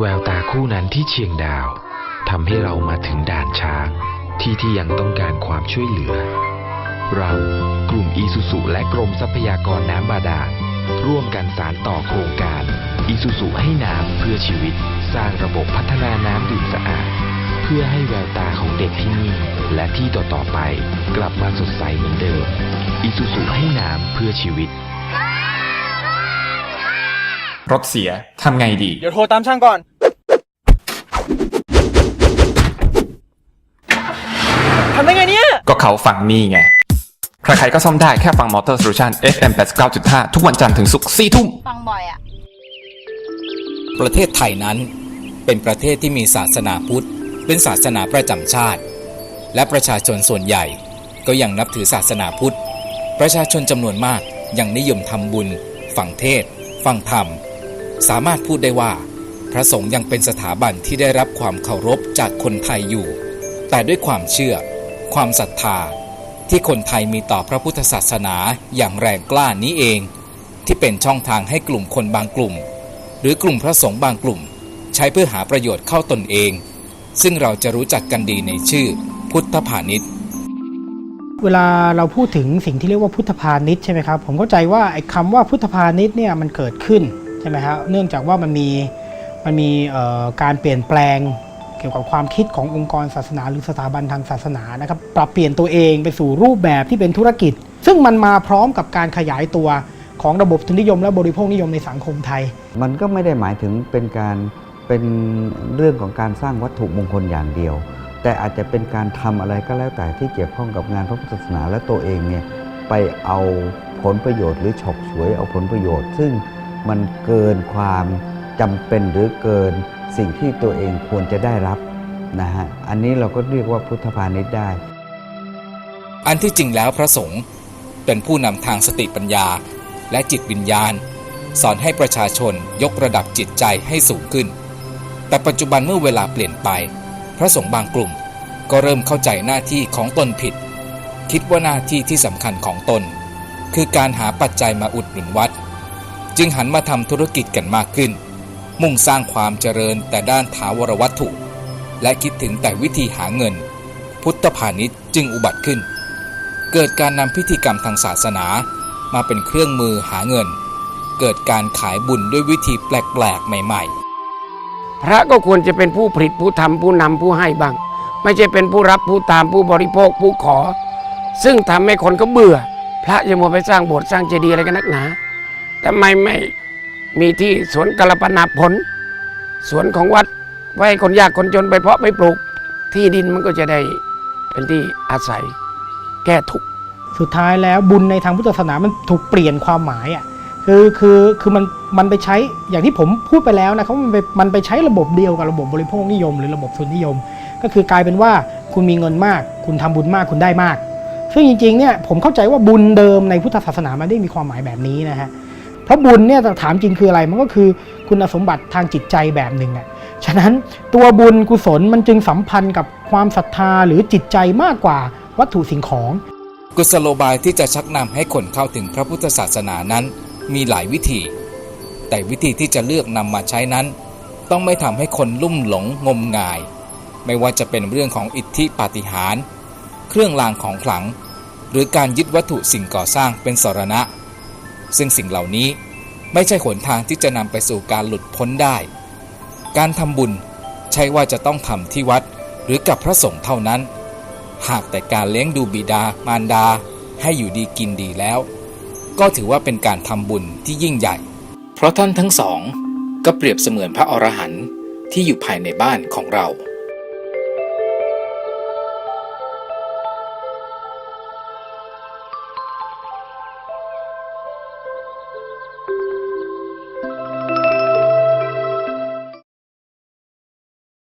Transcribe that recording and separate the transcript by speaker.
Speaker 1: แววตาคู่นั้นที่เชียงดาวทำให้เรามาถึงด่านช้างที่ที่ยังต้องการความช่วยเหลือ เรากลุ่มอีสุสุและกรมทรัพยากรน้ำบาดาลร่วมกันสารต่อโครงการอีสุสุให้น้ำเพื่อชีวิต สร้างระบบพัฒนาน้ำดื่มสะอาด เพื่อให้แววตาของเด็กที่นี่ และที่ต่อๆไป กลับมาสดใสเหมือนเดิมอีสุสุให้น้ำเพื่อชีวิต
Speaker 2: รถเสียทำไงดี
Speaker 3: เดี๋ยวโทรตามช่างก่อน ทำได้ไงเนี่ย
Speaker 2: ก็เขาฟังนี่ไง ใครๆก็ซ่อมได้แค่ฟัง Motor Solution FM 89.5 ทุกวันจันทร์ถึงศุกร์4ทุ่ม
Speaker 4: ฟังบ่อยอะ
Speaker 5: ประเทศไทยนั้นเป็นประเทศที่มีศาสนาพุทธ เป็นศาสนาประจำชาติ และประชาชนส่วนใหญ่ ก็ยังนับถือศาสนาพุทธ ประชาชนจำนวนมากยังนิยมทำบุญฟังเทศน์ฟังธรรม สามารถพูดได้ว่า พระสงฆ์ยังเป็นสถาบันที่ได้รับความเคารพจากคนไทยอยู่ แต่ด้วยความเชื่อ ความศรัทธา ที่คนไทยมีต่อพระพุทธศาสนาอย่างแรงกล้านี้เอง ที่เป็นช่องทางให้กลุ่มคนบางกลุ่ม หรือกลุ่มพระสงฆ์บางกลุ่ม ใช้เพื่อหาประโยชน์เข้าตนเอง ซึ่งเราจะรู้จักกันดีในชื่อ พุทธพาณิชย์
Speaker 6: เวลาเราพูดถึงสิ่งที่เรียกว่าพุทธพาณิชย์ใช่ไหมครับผมเข้าใจว่าไอ้คำว่าพุทธพาณิชย์เนี่ยมันเกิดขึ้น ใช่ไหมครับเนื่องจากว่ามันมีมันมีการเปลี่ยนแปลงเกี่ยวกับความคิดขององค์กรศาสนา หรือสถาบันทางศาสนานะครับปรับเปลี่ยนตัวเองไปสู่รูปแบบที่เป็นธุรกิจ ซึ่งมันมาพร้อมกับการขยายตัวของระบบทุนนิยมและบริโภคนิยมในสังคมไทย
Speaker 7: มันก็ไม่ได้หมายถึงเป็นการเป็นเรื่องของการสร้างวัตถุมงคลอย่างเดียว แต่อาจจะเป็นการทำอะไรก็แล้วแต่ที่เกี่ยวข้องกับงานพระพุทธศาสนาและตัวเองเนี่ยไปเอาผลประโยชน์หรือฉกฉวยเอาผลประโยชน์ ซึ่ง มันเกินความจำเป็นหรือเกินสิ่งที่ตัวเองควรจะได้รับนะฮะอันนี้เราก็เรียกว่าพุทธพาณิชย์ได้
Speaker 5: อันที่จริงแล้วพระสงฆ์เป็นผู้นำทางสติปัญญาและจิตวิญญาณ สอนให้ประชาชนยกระดับจิตใจให้สูงขึ้น แต่ปัจจุบันเมื่อเวลาเปลี่ยนไป พระสงฆ์บางกลุ่มก็เริ่มเข้าใจหน้าที่ของตนผิด คิดว่าหน้าที่ที่สำคัญของตน คือการหาปัจจัยมาอุดหนุนวัด จึงหันมาทำธุรกิจกันมากขึ้น มุ่งสร้างความเจริญแต่ด้านถาวรวัตถุ และคิดถึงแต่วิธีหาเงิน พุทธพาณิชย์จึงอุบัติขึ้น เกิดการนำพิธีกรรมทางศาสนามาเป็นเครื่องมือหาเงิน เกิดการขายบุญด้วยวิธีแปลกๆ ใหม่ ๆ
Speaker 8: พระก็ควรจะเป็นผู้ผลิตผู้ทำผู้นำผู้ให้บ้าง ไม่ใช่เป็นผู้รับผู้ตามผู้บริโภคผู้ขอ ซึ่งทำให้คนก็เบื่อ พระจะมัวไปสร้างโบสถ์สร้างเจดีย์อะไรกันนักหนา ทำไมไม่มีที่สวนกาลปนาผล สวนของวัดไว้คนยากคนจนไปเพาะไปปลูก ที่ดินมันก็จะได้เป็นที่อาศัยแก้ทุกข์
Speaker 6: สุดท้ายแล้วบุญในทางพุทธศาสนามันถูกเปลี่ยนความหมายอะคือคือคือมันมันไปใช้อย่างที่ผมพูดไปแล้วนะครับว่ามันไปมันไปใช้ระบบเดียวกับระบบบริโภคนิยม หรือระบบทุนนิยม ก็คือกลายเป็นว่าคุณมีเงินมาก คุณทำบุญมากคุณได้มาก ซึ่งจริงๆเนี่ยผมเข้าใจว่าบุญเดิมในพุทธศาสนามันได้มีความหมายแบบนี้นะฮะ เพราะบุญเนี่ยถามจริงคืออะไรมันก็คือคุณสมบัติทางจิตใจแบบหนึ่งอะฉะนั้นตัวบุญกุศลมันจึงสัมพันธ์กับความศรัทธาหรือจิตใจมากกว่าวัตถุสิ่งของ
Speaker 5: กุศโลบายที่จะชักนำให้คนเข้าถึงพระพุทธศาสนานั้น มีหลายวิธี แต่วิธีที่จะเลือกนำมาใช้นั้น ต้องไม่ทำให้คนลุ่มหลงงมงาย ไม่ว่าจะเป็นเรื่องของอิทธิปาฏิหาริย์เครื่องรางของขลัง หรือการยึดวัตถุสิ่งก่อสร้างเป็นสรณะ ซึ่งสิ่งเหล่านี้ไม่ใช่หนทางที่จะนำไปสู่การหลุดพ้นได้ การทำบุญใช่ว่าจะต้องทำที่วัดหรือกับพระสงฆ์เท่านั้น หากแต่การเลี้ยงดูบิดามารดาให้อยู่ดีกินดีแล้ว ก็ถือว่าเป็นการทำบุญที่ยิ่งใหญ่ เพราะท่านทั้งสองก็เปรียบเสมือนพระอรหันต์ที่อยู่ภายในบ้านของเรา